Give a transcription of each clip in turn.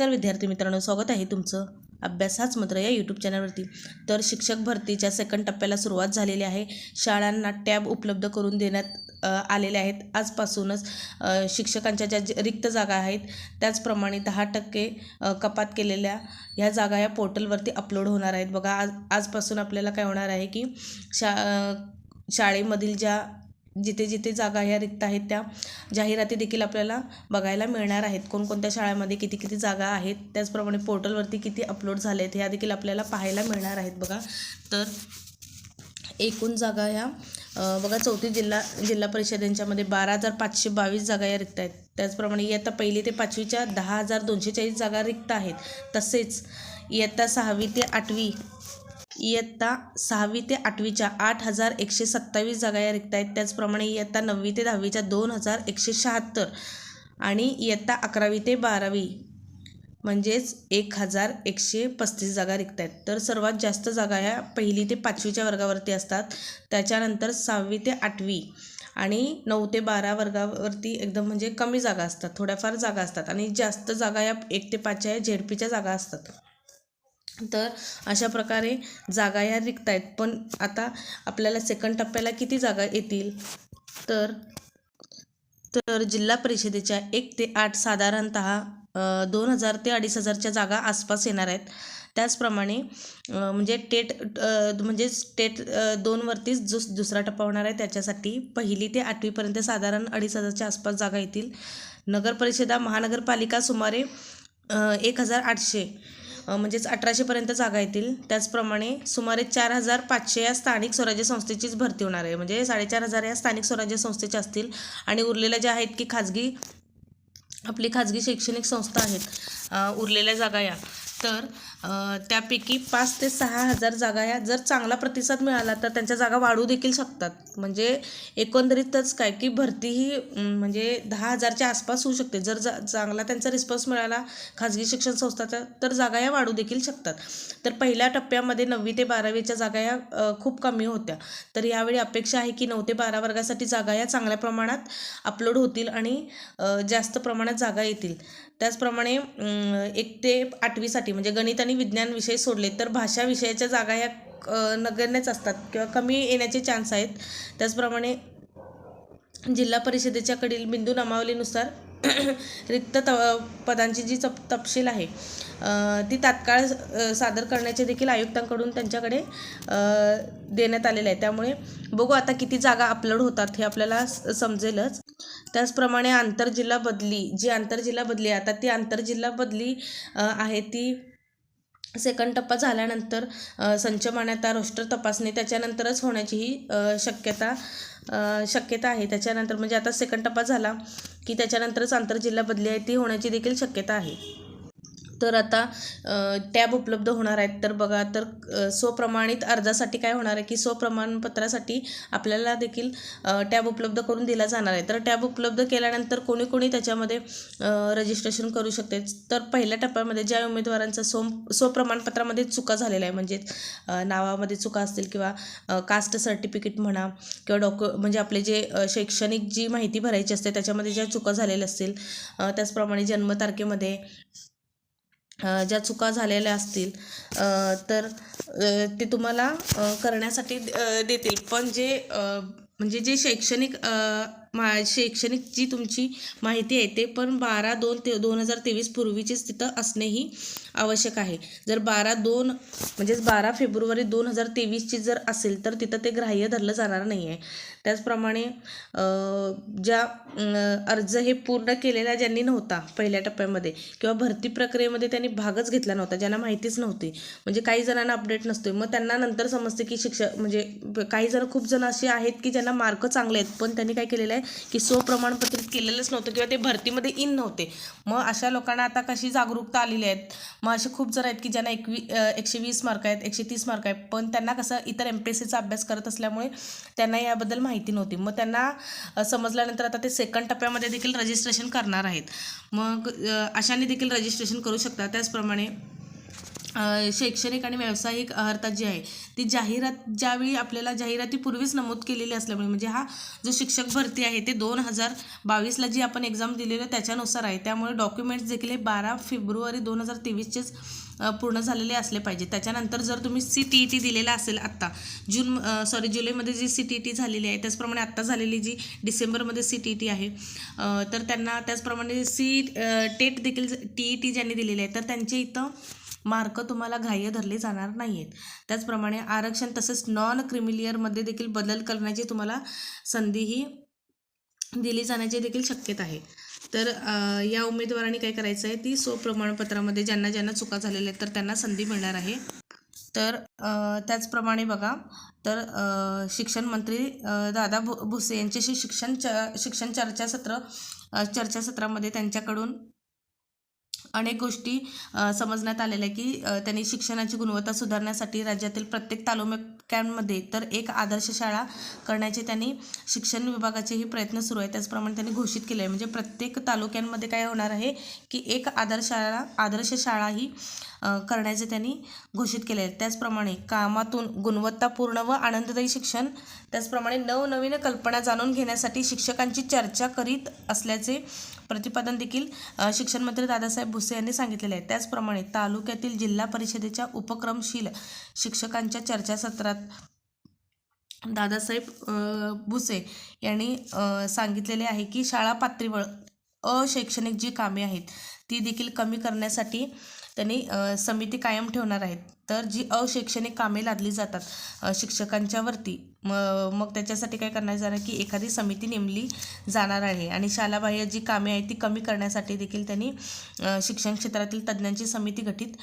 नमस्कार विद्यार्थी मित्रांनो स्वागत आहे तुमचं अभ्यास हाच मात्र या यूट्यूब चॅनलवरती तर शिक्षक भरतीच्या सेकंड टप्प्याला सुरुवात झालेली आहे. शाळांना टॅब उपलब्ध करून देण्यात आलेले आहेत. आजपासूनच शिक्षकांच्या ज्या रिक्त जागा आहेत त्याचप्रमाणे दहा टक्के कपात केलेल्या ह्या जागा या पोर्टलवरती अपलोड होणार आहेत. बघा आज आजपासून आपल्याला काय होणार आहे की शा शाळेमधील ज्या जिथे जिथे जागा ह्या रिक्त आहेत त्या जाहिराती देखील आपल्याला बघायला मिळणार आहेत. कोणकोणत्या शाळेमध्ये किती किती जागा आहेत त्याचप्रमाणे पोर्टलवरती किती अपलोड झाले आहेत ह्या देखील आपल्याला पाहायला मिळणार आहेत बघा. तर एकूण जागा ह्या बघा चौथी जिल्हा जिल्हा परिषदेंच्यामध्ये बारा हजार पाचशे बावीस जागा या रिक्त आहेत. त्याचप्रमाणे इयत्ता पहिली ते पाचवीच्या दहा हजार दोनशे चाळीस जागा रिक्त आहेत. तसेच इयत्ता सहावी ते आठवी इयत्ता सहावी ते आठवीच्या आठ हजार एकशे सत्तावीस जागा या रिक्त आहेत. त्याचप्रमाणे इयत्ता नववी ते दहावीच्या दोन हजार एकशे शहात्तर आणि इयत्ता अकरावी ते बारावी म्हणजेच एक हजार एकशे पस्तीस जागा रिक्त आहेत. तर सर्वात जास्त जागा ह्या पहिली ते पाचवीच्या वर्गावरती असतात. त्याच्यानंतर सहावी ते आठवी आणि नऊ ते बारा वर्गावरती एकदम म्हणजे कमी जागा असतात. थोड्याफार जागा असतात आणि जास्त जागा या एक ते पाचच्या झेडपीच्या जागा असतात. तर अशा प्रकारे जागा ह्या रिक्त आहेत पण आता आपल्याला सेकंड टप्प्याला किती जागा येतील? तर तर जिल्हा परिषदेच्या एक ते आठ साधारणतः दोन हजार ते अडीच हजारच्या जागा आसपास येणार आहेत. त्याचप्रमाणे म्हणजे टेट म्हणजेच म्हणजे स्टेट दोनवरतीच जो दुसरा टप्पा होणार आहे. त्याच्यासाठी पहिली ते आठवीपर्यंत साधारण अडीच हजारच्या आसपास जागा येतील. नगरपरिषदा महानगरपालिका सुमारे एक हजार आठशे म्हणजेच अठराशेपर्यंत जागा येतील. त्याचप्रमाणे सुमारे चार हजार पाचशे या स्थानिक स्वराज्य संस्थेचीच भरती होणार आहे. म्हणजे साडेचार हजार या स्थानिक स्वराज्य संस्थेच्या असतील. आणि उरलेल्या ज्या आहेत की खाजगी आपली खाजगी शैक्षणिक संस्था आहेत उरलेल्या जागा या. तर त्यापैकी पाच ते सहा हजार जागा ह्या जर चांगला प्रतिसाद मिळाला तर त्यांच्या जागा वाढू देखील शकतात. म्हणजे एकंदरीतच काय की भरती ही म्हणजे दहा हजारच्या आसपास होऊ शकते. जर जा चांगला त्यांचा रिस्पॉन्स मिळाला खाजगी शिक्षण संस्थाचा तर जागा ह्या वाढू देखील शकतात. तर पहिल्या टप्प्यामध्ये नववी ते बारावीच्या जागा ह्या खूप कमी होत्या. तर यावेळी अपेक्षा आहे की नऊ ते बारा वर्गासाठी जागा या चांगल्या प्रमाणात अपलोड होतील आणि जास्त प्रमाणात जागा येतील. त्याचप्रमाणे एक ते आठवीसाठी म्हणजे गणित आणि विज्ञान विषय सोडले तर भाषा विषयाच्या जागा ह्या नगण्यच असतात किंवा कमी येण्याचे चान्स आहेत. त्याचप्रमाणे जिल्हा परिषदेच्या कडील बिंदू नमावलीनुसार रिक्त त पदांची जी तप तपशील आहे ती तात्काळ सादर करण्याचे देखील आयुक्तांकडून त्यांच्याकडे देण्यात आलेलं आहे त्यामुळे बघू आता किती जागा अपलोड होतात हे आपल्याला स- समजेलच. त्याचप्रमाणे आंतरजिल्हा बदली जी आंतरजिल्हा बदली आहे आता ती आंतरजिल्हा बदली आहे ती सेकंड टप्पा झाल्यानंतर संच मान्यता रोस्टर तपासणी त्याच्यानंतरच होण्याचीही शक्यता शक्यता आहे. त्याच्यानंतर म्हणजे आता सेकंड टप्पा झाला की त्याच्यानंतरच आंतरजिल्हा बदली आहे ती होण्याची देखील शक्यता आहे. तर आता टॅब उपलब्ध होणार आहेत. तर बघा तर स्वप्रमाणित अर्जासाठी काय होणार आहे की स्वप्रमाणपत्रासाठी आपल्याला देखील टॅब उपलब्ध करून दिला जाणार आहे. तर टॅब उपलब्ध केल्यानंतर कोणी कोणी त्याच्यामध्ये रजिस्ट्रेशन करू शकते. तर पहिल्या टप्प्यामध्ये ज्या उमेदवारांचा सो स्वप्रमाणपत्रामध्ये चुका झालेल्या आहे म्हणजे नावामध्ये चुका असतील किंवा कास्ट सर्टिफिकेट म्हणा किंवा डॉक्यु म्हणजे आपले जे शैक्षणिक जी माहिती भरायची असते त्याच्यामध्ये ज्या चुका झालेल्या असतील त्याचप्रमाणे जन्मतारखेमध्ये ज्या चुका झालेल्या असतील तर ते तुम्हाला करण्यासाठी देतील. पण जे म्हणजे जे शैक्षणिक मा शैक्षणिक जी तुमची माहिती आहे ते पण बारा दोन ते दोन हजार तेवीस पूर्वीचीच तिथं असणेही आवश्यक आहे. जर बारा दोन म्हणजेच बारा फेब्रुवारी दोन हजार तेवीसची जर असेल तर तिथं ते ग्राह्य धरलं जाणार नाही आहे त्याचप्रमाणे ज्या अर्ज हे पूर्ण केलेला ज्यांनी नव्हता पहिल्या टप्प्यामध्ये किंवा भरती प्रक्रियेमध्ये त्यांनी भागच घेतला नव्हता ज्यांना माहितीच नव्हती. म्हणजे काही जणांना अपडेट नसतो मग त्यांना नंतर समजते की शिक्षक म्हणजे काही जण खूप जण असे आहेत की ज्यांना मार्क चांगले आहेत पण त्यांनी काय केलेलं आहे की स्वप्रमाणपत्रित केलेलंच नव्हतं किंवा ते भरतीमध्ये इन नव्हते. मग अशा लोकांना आता कशी जागरूकता आलेली आहेत? मग असे खूप जण आहेत की ज्यांना एकवी एकशे वीस मार्क आहेत एकशे तीस मार्क आहेत पण त्यांना कसं इतर एम पी एस सीचा अभ्यास करत असल्यामुळे त्यांना याबद्दल माहिती नव्हती. मग त्यांना समजल्यानंतर आता ते सेकंड टप्प्यामध्ये देखील रजिस्ट्रेशन करणार आहेत. मग अशाने देखील रजिस्ट्रेशन करू शकता त्याचप्रमाणे शैक्षणिक आणि व्यावसायिक अर्हता जी आहे ती जाहिरात ज्यावेळी आपल्याला जाहिरातीपूर्वीच नमूद केलेली असल्यामुळे म्हणजे हा जो शिक्षक भरती आहे ते दोन हजार बावीसला जी आपण एक्झाम दिलेलं त्याच्यानुसार आहे. त्यामुळे डॉक्युमेंट्स देखील हे बारा फेब्रुवारी दोन हजार तेवीसचेच पूर्ण झालेले असले पाहिजे. त्याच्यानंतर जर तुम्ही सी टी ई टी दिलेला असेल आत्ता जून सॉरी जुलैमध्ये G C T E T झालेली आहे त्याचप्रमाणे आत्ता झालेली जी डिसेंबरमध्ये सी टी ई टी आहे तर त्यांना त्याचप्रमाणे सी टेट देखील टी ई टी ज्यांनी दिलेली आहे तर त्यांचे इथं मार्क तुम्हाला ग्राह्य धरले जाणार नाही आहेत त्याचप्रमाणे आरक्षण तसेच नॉन क्रिमिलियरमध्ये देखील बदल करण्याची तुम्हाला संधीही दिली जाण्याची देखील शक्यता आहे. तर या उमेदवारांनी काय करायचं आहे ती स्वप्रमाणपत्रामध्ये ज्यांना ज्यांना चुका झालेल्या आहेत तर त्यांना संधी मिळणार आहे. तर त्याचप्रमाणे बघा तर शिक्षण मंत्री दादा भु भुसे यांच्याशी शिक्षण च शिक्षण चर्चासत्र चर्चासत्रामध्ये त्यांच्याकडून अनेक गोष्टी समजण्यात आलेल्या आहे की त्यांनी शिक्षणाची गुणवत्ता सुधारण्यासाठी राज्यातील प्रत्येक तालुक्यांमध्ये तर एक आदर्श शाळा करण्याचे त्यांनी शिक्षण विभागाचेही प्रयत्न सुरू आहे त्याचप्रमाणे त्यांनी घोषित केले आहे म्हणजे प्रत्येक तालुक्यांमध्ये काय होणार आहे की एक आदर्श शाळा आदर्श शाळा ही करण्याचे त्यांनी घोषित केले आहे त्याचप्रमाणे कामातून गुणवत्तापूर्ण व आनंददायी शिक्षण त्याचप्रमाणे नवनवीन कल्पना जाणून घेण्यासाठी शिक्षकांची चर्चा करीत असल्याचे प्रतिपादन देखील शिक्षणमंत्री दादासाहेब भुसे यांनी सांगितलेले आहे. त्याचप्रमाणे तालुक्यातील जिल्हा परिषदेच्या उपक्रमशील शिक्षकांच्या चर्चासत्रात दादासाहेब भुसे यांनी सांगितलेले आहे की शाळा पातळीवर अशैक्षणिक जी कामे आहेत ती देखील कमी करण्यासाठी त्यांनी समिती कायम ठेवणार आहेत. तर जी अशैक्षणिक कामे लादली जातात शिक्षकांच्यावरती म मग त्याच्यासाठी काय करण्यात जाणार की एखादी समिती नेमली जाणार आहे. आणि शालाबाह्य जी कामे आहेत ती कमी करण्यासाठी देखील त्यांनी शिक्षण क्षेत्रातील तज्ज्ञांची समिती गठीत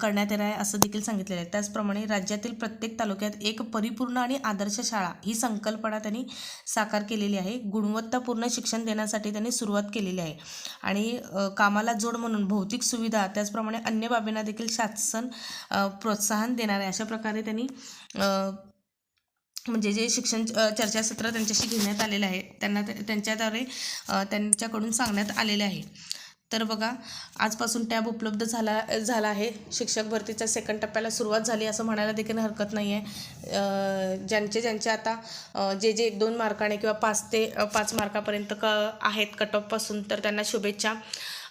करण्यात येणार आहे असं देखील सांगितलेलं आहे. त्याचप्रमाणे राज्यातील प्रत्येक तालुक्यात एक परिपूर्ण आणि आदर्श शाळा ही संकल्पना त्यांनी साकार केलेली आहे. गुणवत्तापूर्ण शिक्षण देण्यासाठी त्यांनी सुरुवात केलेली आहे. आणि कामाला जोड म्हणून भौतिक सुविधा त्याचप्रमाणे अन्य बाबींना देखील शासन प्रोत्साहन देणार आहे. अशा प्रकारे त्यांनी म्हणजे जे शिक्षण चर्चासत्र त्यांच्याशी घेण्यात आलेलं आहे त्यांना त्यांच्याद्वारे त्यांच्याकडून सांगण्यात आलेले आहे. तर बघा आजपासून टॅब उपलब्ध झाला झाला आहे. शिक्षक भरतीच्या सेकंड टप्प्याला सुरुवात झाली असं म्हणायला देखील हरकत नाही आहे ज्यांचे ज्यांचे आता जे जे एक दोन मार्काने किंवा पाच ते पाच मार्कापर्यंत क आहेत कट ऑफपासून तर त्यांना शुभेच्छा.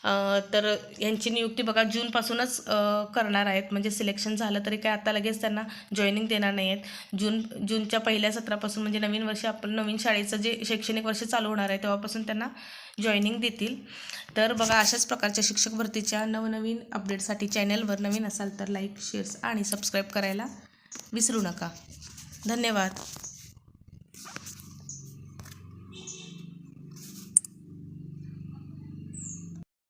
तर यांची नियुक्ती बघा जूनपासूनच करणार आहेत. म्हणजे सिलेक्शन झालं तरी काय आता लगेच त्यांना जॉईनिंग देणार नाही आहेत जून जूनच्या पहिल्या सत्रापासून म्हणजे नवीन वर्ष आपण नवीन शाळेचं जे शैक्षणिक वर्ष चालू होणार आहे तेव्हापासून त्यांना जॉईनिंग देतील. तर बघा अशाच प्रकारच्या शिक्षक भरतीच्या नवनवीन अपडेटसाठी चॅनलवर नवीन असाल तर लाईक शेअर्स आणि सबस्क्राईब करायला विसरू नका. धन्यवाद.